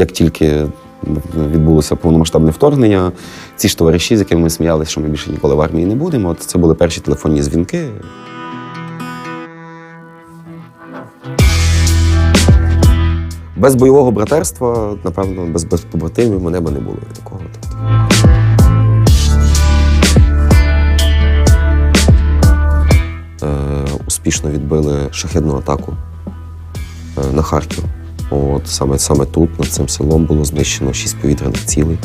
як тільки відбулося повномасштабне вторгнення, ці ж товариші, з якими ми сміялися, що ми більше ніколи в армії не будемо, от це були перші телефонні дзвінки. Без бойового братерства, напевно, без, без побратимів мене би не було як такого. Тобто. Е, успішно відбили шахідну атаку е, на Харків. От саме, саме тут, над цим селом, було знищено шість повітряних цілей.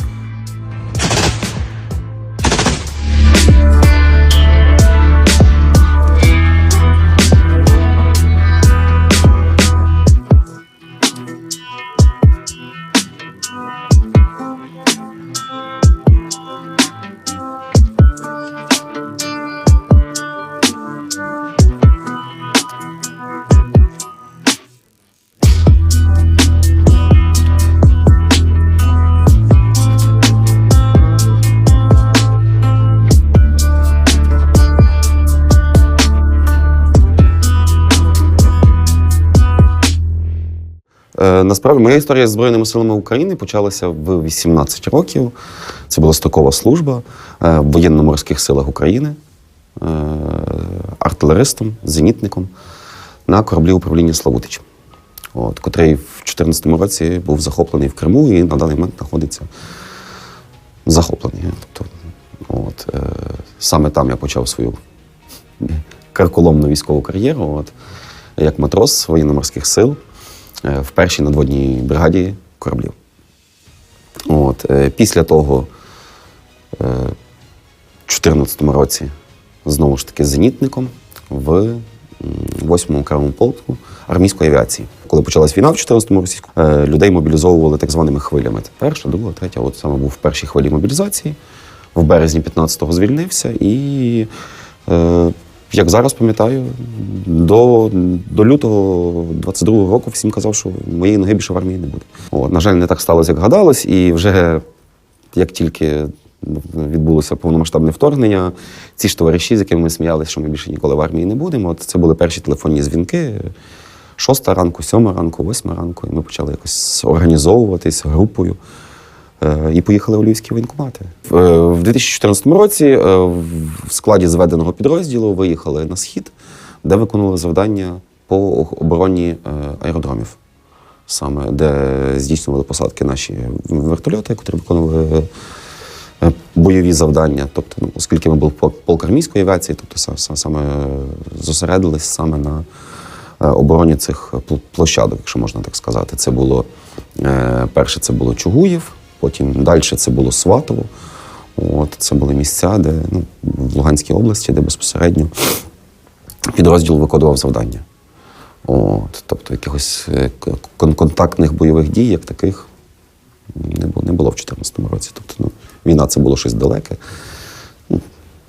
Насправді, моя історія з Збройними силами України почалася в 18 років. Це була стокова служба е, в воєнно-морських силах України, е, артилеристом, зенітником на кораблі управління Славутич, от, котрий в 2014 році був захоплений в Криму і на даний момент знаходиться захоплений. Тобто, от, е, саме там я почав свою карколомну військову кар'єру. От, як матрос воєнно-морських сил е, в першій надводній бригаді кораблів. От, е, після того, е, в 2014 році, знову ж таки зенітником в 8-му окремому полку армійської авіації. Коли почалась війна в 2014 році, е, людей мобілізовували так званими хвилями. Це перша, друга, третя. От саме був в першій хвилі мобілізації. В березні 15-го звільнився і. Е, як зараз пам'ятаю, до, до лютого 22-го року всім казав, що моєї ноги більше в армії не буде. От, на жаль, не так сталося, як гадалось, і вже як тільки відбулося повномасштабне вторгнення, ці ж товариші, з якими ми сміялися, що ми більше ніколи в армії не будемо. От це були перші телефонні дзвінки. Шоста ранку, сьома ранку, восьма ранку, і ми почали якось організовуватись групою. Е, І поїхали у Львівські воєнкомати. В е, 2014 році е, в складі зведеного підрозділу виїхали на схід, де виконували завдання по обороні е, аеродромів, саме де здійснювали посадки наші вертольоти, які виконували е, бойові завдання. Тобто, ну, оскільки ми були пол- полк армійської авіації, тобто са- са- саме зосередились саме на е, обороні цих площадок, якщо можна так сказати. Це було е, перше, це було Чугуїв, потім далі це було Сватово. От це були місця, де ну, в Луганській області, де безпосередньо підрозділ виконував завдання. От, тобто якихось е, контактних бойових дій, як таких, не було, не було в 2014 році. Тобто, ну, війна це було щось далеке. Ну,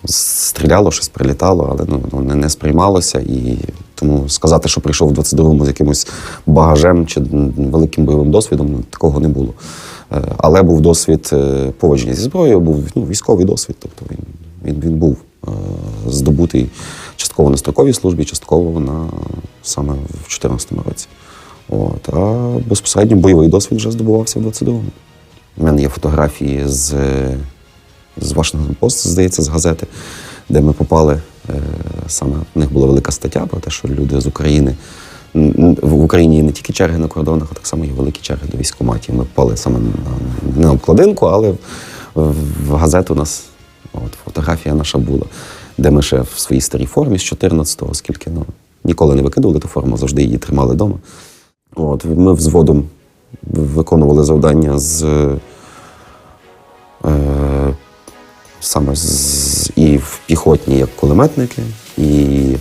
стріляло, щось прилітало, але ну, воно не, сприймалося. І тому сказати, що прийшов в 22-му з якимось багажем чи великим бойовим досвідом, ну, такого не було. Е, Але був досвід е, поводження зі зброєю, був ну, військовий досвід. Тобто він, він, він був е, здобутий частково на строковій службі, частково на саме в 2014 році. От, а безпосередньо бойовий досвід вже здобувався в 22-му. У мене є фотографії з, з Washington Post, здається, з газети, де ми попали. Саме в них була велика стаття про те, що люди з України. В Україні не тільки черги на кордонах, а так само є великі черги до військкоматів. Ми попали саме на, на обкладинку, але в, газету у нас от, фотографія наша була, де ми ще в своїй старій формі з 14-го, оскільки ну, ніколи не викидували ту форму, завжди її тримали вдома. От, ми взводом виконували завдання з е, саме з, і в піхотні, як кулеметники, і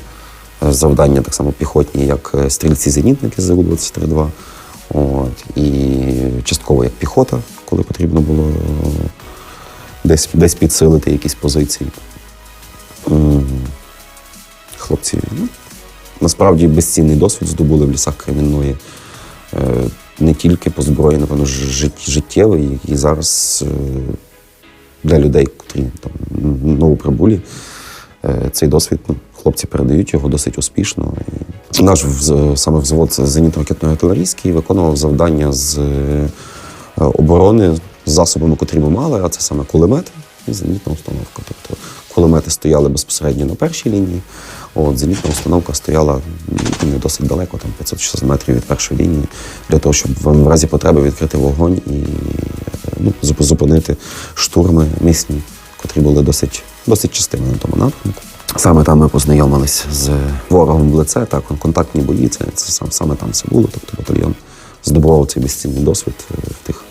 завдання так само піхотні, як е, стрільці-зенітники з ЗУ-23-2. От, і частково як піхота, коли потрібно було е, десь, десь підсилити якісь позиції. Хлопці, ну, насправді безцінний досвід здобули в лісах Кремінної. Е, Не тільки по зброї, напевно, життєвий, який зараз для людей, котрі там новоприбулі, цей досвід хлопці передають його досить успішно. І наш саме взвод зенітно-ракетно артилерійський виконував завдання з е, е, оборони з засобами, котрі ми мали, а це саме кулемети і зенітна установка. Тобто кулемети стояли безпосередньо на першій лінії. От, зенітна установка стояла ну, не досить далеко, там 560 метрів від першої лінії, для того, щоб в в разі потреби відкрити вогонь і е, ну, зупинити штурми місні, котрі були досить, досить частими на тому напрямку. Саме там ми познайомились з ворогом в лице, так, контактні бої, це, це сам, саме там це було. Тобто батальйон здобував цей безцінний досвід е, в тих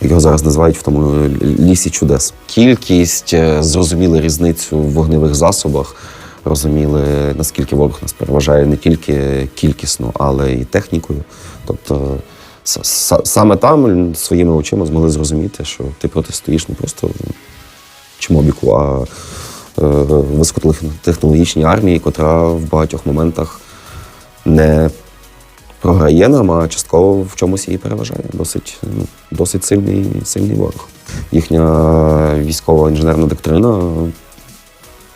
як його зараз називають в тому лісі чудес. Кількість е, зрозуміли різницю в вогневих засобах, розуміли, наскільки ворог нас переважає не тільки кількісно, але й технікою. Тобто саме там своїми очима змогли зрозуміти, що ти протистоїш не просто чмобіку, а е, високотехнологічній армії, котра в багатьох моментах не програє нам, а частково в чомусь її переважає. Досить, ну, досить сильний, сильний ворог. Їхня військова інженерна доктрина,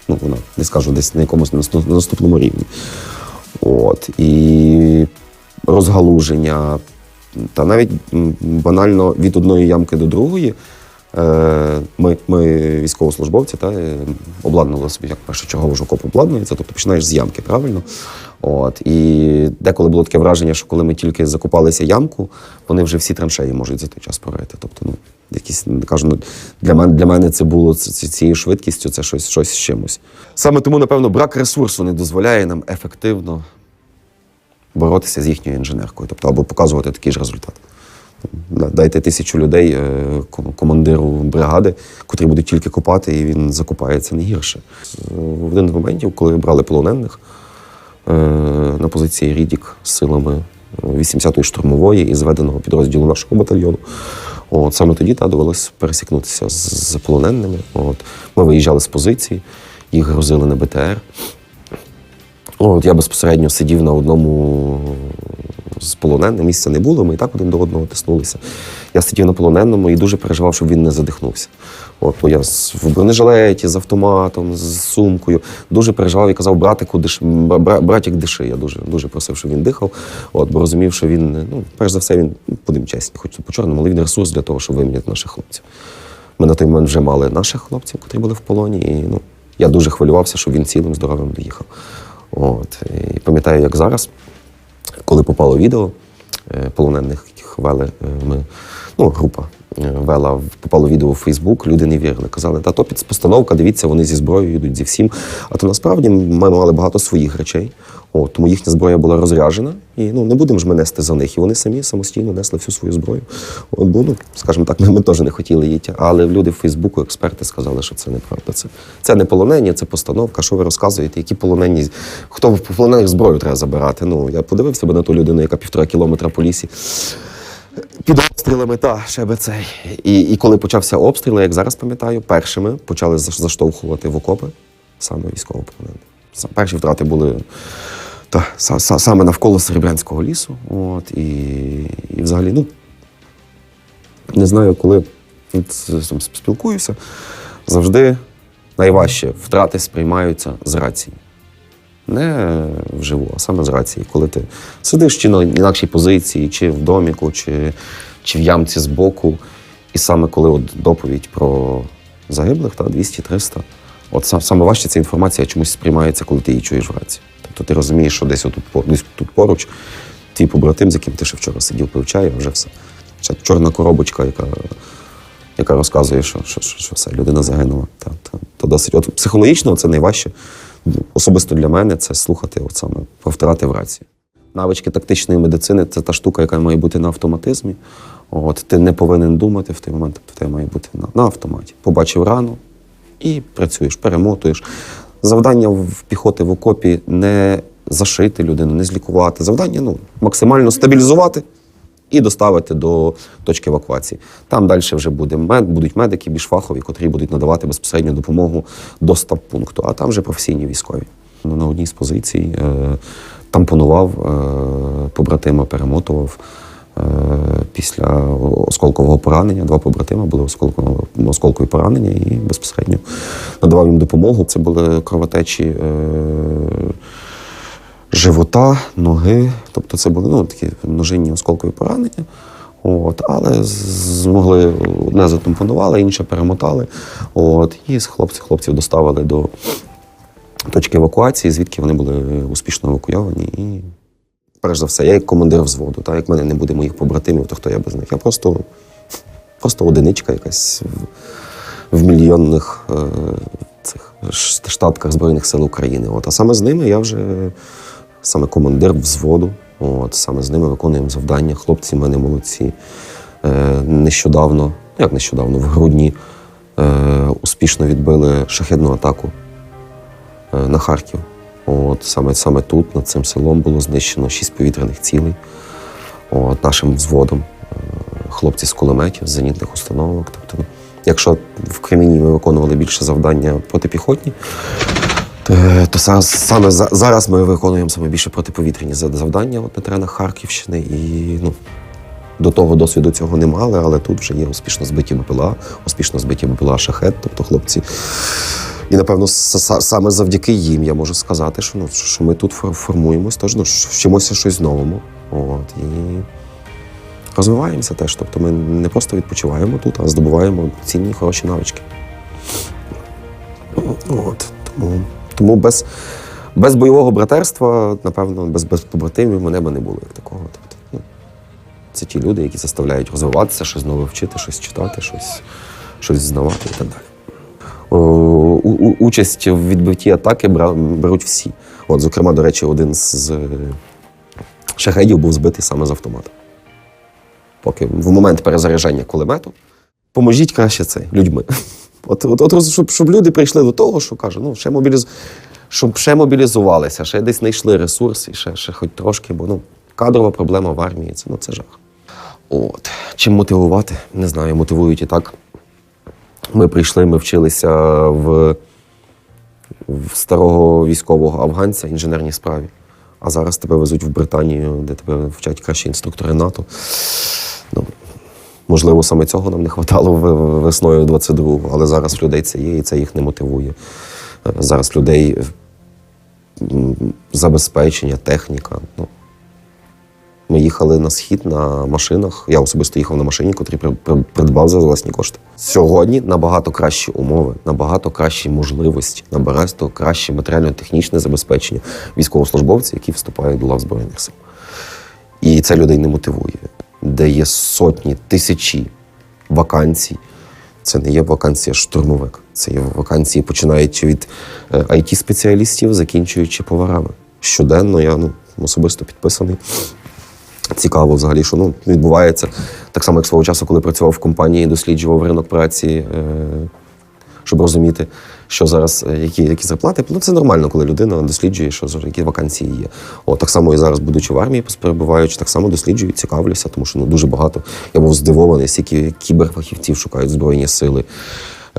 ну, вона, не скажу, десь на якомусь наступному рівні. От. І розгалуження, та навіть банально від одної ямки до другої. Е, Ми, ми військовослужбовці, та, обладнали собі як першочергово ж окоп обладнується, тобто починаєш з ямки, правильно? От. І деколи було таке враження, що коли ми тільки закопалися ямку, вони вже всі траншеї можуть за той час порити. Тобто, ну, якісь, кажу, ну, для мене, для мене це було цією швидкістю, це щось, щось з чимось. Саме тому, напевно, брак ресурсу не дозволяє нам ефективно боротися з їхньою інженеркою, тобто або показувати такий ж результат. Да- Дайте тисячу людей е, командиру бригади, котрі будуть тільки копати, і він закопається не гірше. В один з моментів, коли брали полонених е, на позиції Рідік з силами 80-ї штурмової і зведеного підрозділу нашого батальйону. От, саме тоді та, довелося пересікнутися з полоненими. От, ми виїжджали з позиції, їх грузили на БТР. От, я безпосередньо сидів на одному з полоненим, місця не було, ми і так один до одного тиснулися. Я сидів на полоненому і дуже переживав, щоб він не задихнувся. От, бо я в бронежилеті, з автоматом, з сумкою. Дуже переживав і казав, братику, диш... бра- бра- братик, диши. Я дуже, дуже просив, щоб він дихав. От, бо розумів, що він, ну, перш за все, він, ну, будемо чесні, хоч по чорному, але він ресурс для того, щоб виміняти наших хлопців. Ми на той момент вже мали наших хлопців, які були в полоні. І ну, я дуже хвилювався, щоб він цілим здоровим доїхав. От, і пам'ятаю, як зараз, коли попало відео е, полонених, вели е, ми, ну, група е, вела, попало відео в Фейсбук, люди не вірили. Казали, та то під постановка, дивіться, вони зі зброєю йдуть зі всім. А то насправді ми мали багато своїх речей. От, тому їхня зброя була розряджена, і ну, не будемо ж ми нести за них. І вони самі самостійно несли всю свою зброю. От, бо, ну, скажімо так, ми, ми теж не хотіли її. тя- Але люди в Фейсбуку, експерти сказали, що це неправда. Це, це не полонення, це постановка. Що ви розказуєте? Які полонені? Хто в полонених зброю треба забирати? Ну, я подивився би на ту людину, яка півтора кілометра по лісі. Під обстрілами, та ще би цей. І, і коли почався обстріл, як зараз пам'ятаю, першими почали заштовхувати в окопи саме військовополонених. Перші втрати були та, са- са- саме навколо Серебрянського лісу. От, і, і взагалі, ну, не знаю, коли спілкуюся, завжди найважче втрати сприймаються з рації. Не вживу, а саме з рації. Коли ти сидиш чи на інакшій позиції, чи в доміку, чи, чи в ямці збоку. І саме коли от доповідь про загиблих, та 200-300, от сам- саме важче ця інформація чомусь сприймається, коли ти її чуєш в рації. Тобто ти розумієш, що десь отут десь тут поруч твій побратим, з яким ти ще вчора сидів, пив чай, а вже все. Ще чорна коробочка, яка, яка розказує, що, що, що, що все, людина загинула. Та, та, то досить. От психологічно це найважче. Особисто для мене це слухати от саме про втрати в рації. Навички тактичної медицини це та штука, яка має бути на автоматизмі. От, ти не повинен думати в той момент, тобто в тебе має бути на, на автоматі. Побачив рану і працюєш, перемотуєш. Завдання в піхоти в окопі не зашити людину, не злікувати. Завдання ну, максимально стабілізувати і доставити до точки евакуації. Там далі вже буде мед, будуть медики більш фахові, котрі будуть надавати безпосередню допомогу до стаб-пункту, а там вже професійні військові. Ну, На одній з позицій е, тампонував е, побратима, перемотував. Е, Після осколкового поранення два побратима були осколкові поранення і безпосередньо надавав їм допомогу. Це були кровотечі е, живота, ноги. Тобто це були ну, такі множинні осколкові поранення. От, але змогли одне затампонували, інше перемотали. От, і з хлопців, хлопців доставили до точки евакуації, звідки вони були успішно евакуйовані. І перш за все, я як командир взводу, так, як мене не буде моїх побратимів, то хто я без них? Я просто, просто одиничка якась в, в мільйонних е, цих штатках Збройних сил України. От, а саме з ними я вже саме командир взводу. От, саме з ними виконуємо завдання. Хлопці в мене молодці. Е, нещодавно, як нещодавно, в грудні е, успішно відбили шахедну атаку е, на Харків. От, саме, саме тут, над цим селом, було знищено шість повітряних цілей от, нашим взводом. Е, Хлопці з кулеметів, з зенітних установок. Тобто, ну, якщо в Кремені ми виконували більше завдання протипіхотні, то, саме зараз ми виконуємо саме більше протиповітряні завдання от, на теренах Харківщини. І ну, до того досвіду цього не мали, але тут вже є успішно збиті БПЛА, успішно збиті БПЛА шахет. Тобто хлопці. І напевно саме завдяки їм я можу сказати, що, ну, що ми тут фор- формуємось, тож ну, вчимося щось новому. От, і розвиваємося теж. Тобто ми не просто відпочиваємо тут, а здобуваємо цінні хороші навички. От, тому, тому без, без бойового братерства, напевно, без, без побратимів мене би не було як такого. Тобто, ну, це ті люди, які заставляють розвиватися, щось нове вчити, щось читати, щось, щось знавати і так далі. У- участь в відбитті атаки беруть всі. От, зокрема, до речі, один з шахедів був збитий саме з автомата. Поки в момент перезаряджання кулемету поможіть краще це людьми. От, от, от щоб, щоб люди прийшли до того, що каже, ну, ще мобіліз... щоб ще мобілізувалися, ще десь знайшли ресурси, ще, ще хоч трошки, бо ну, кадрова проблема в армії це, ну, це жах. От. Чим мотивувати? Не знаю, мотивують і так. Ми прийшли, ми вчилися в, в старого військового афганця інженерній справі. А зараз тебе везуть в Британію, де тебе вчать кращі інструктори НАТО. Ну, можливо, саме цього нам не вистачало весною 22-го, але зараз людей це є, і це їх не мотивує. Е, Зараз людей забезпечення, техніка. Ми їхали на схід на машинах. Я особисто їхав на машині, котрі при- при- придбав за власні кошти. Сьогодні набагато кращі умови, набагато кращі можливості, набагато краще матеріально-технічне забезпечення військовослужбовців, які вступають до лав Збройних сил. І це людей не мотивує, де є сотні, тисячі вакансій. Це не є вакансія штурмовик. Це є вакансії, починаючи від е, IT-спеціалістів, закінчуючи поварами. Щоденно я ну, особисто підписаний. Цікаво взагалі, що ну, відбувається так само, як свого часу, коли працював в компанії, досліджував ринок праці, е, щоб розуміти, що зараз, е, які, які зарплати. Ну, це нормально, коли людина досліджує, що які вакансії є. О, так само і зараз, будучи в армії, перебуваючи, так само досліджую, цікавлюся, тому що ну, дуже багато. Я був здивований, скільки кіберфахівців шукають Збройні сили.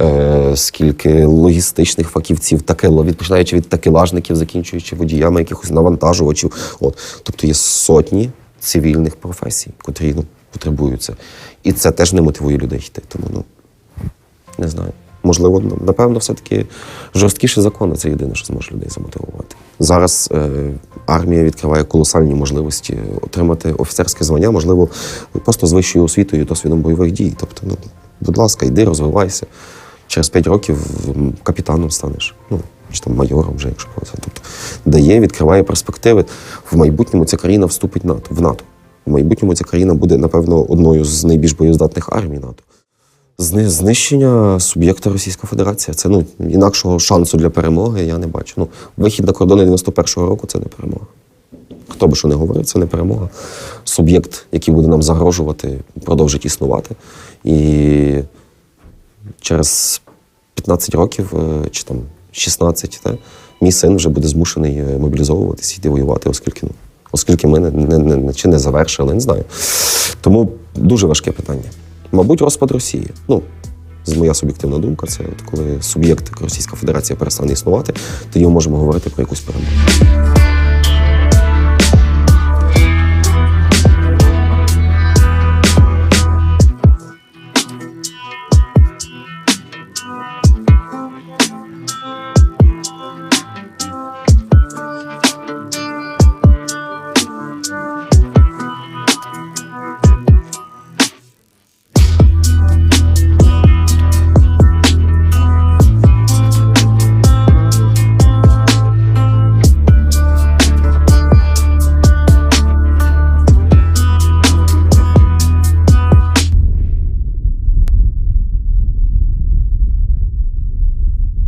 Е, скільки логістичних фахівців, таке, від, починаючи від такелажників, закінчуючи водіями якихось навантажувачів. От. Тобто є сотні цивільних професій, котрі ну, потребуються. І це теж не мотивує людей йти. Тому ну, не знаю. Можливо, напевно, все-таки жорсткіші закони це єдине, що зможе людей замотивувати. Зараз е, армія відкриває колосальні можливості отримати офіцерське звання, можливо, просто з вищою освітою і досвідом бойових дій. Тобто, ну, будь ласка, йди, розвивайся. Через 5 років капітаном станеш. Ну, чи там майором вже, якщо. Тобто дає, відкриває перспективи. В майбутньому ця країна вступить НАТО, в НАТО. В майбутньому ця країна буде, напевно, одною з найбільш боєздатних армій НАТО. Знищення суб'єкта Російська Федерація. Це ну інакшого шансу для перемоги я не бачу. Ну, вихід на кордони 91-го року це не перемога. Хто би що не говорив, це не перемога. Суб'єкт, який буде нам загрожувати, продовжить існувати. І через 15 років е, чи там 16, та, мій син вже буде змушений е, мобілізовуватися, йти воювати, оскільки, ну, оскільки ми не, не, не, чи не завершили, не знаю. Тому дуже важке питання. Мабуть, розпад Росії. Ну, з моя суб'єктивна думка, це от коли суб'єкт Російська Федерація перестане існувати, тоді ми можемо говорити про якусь перемогу.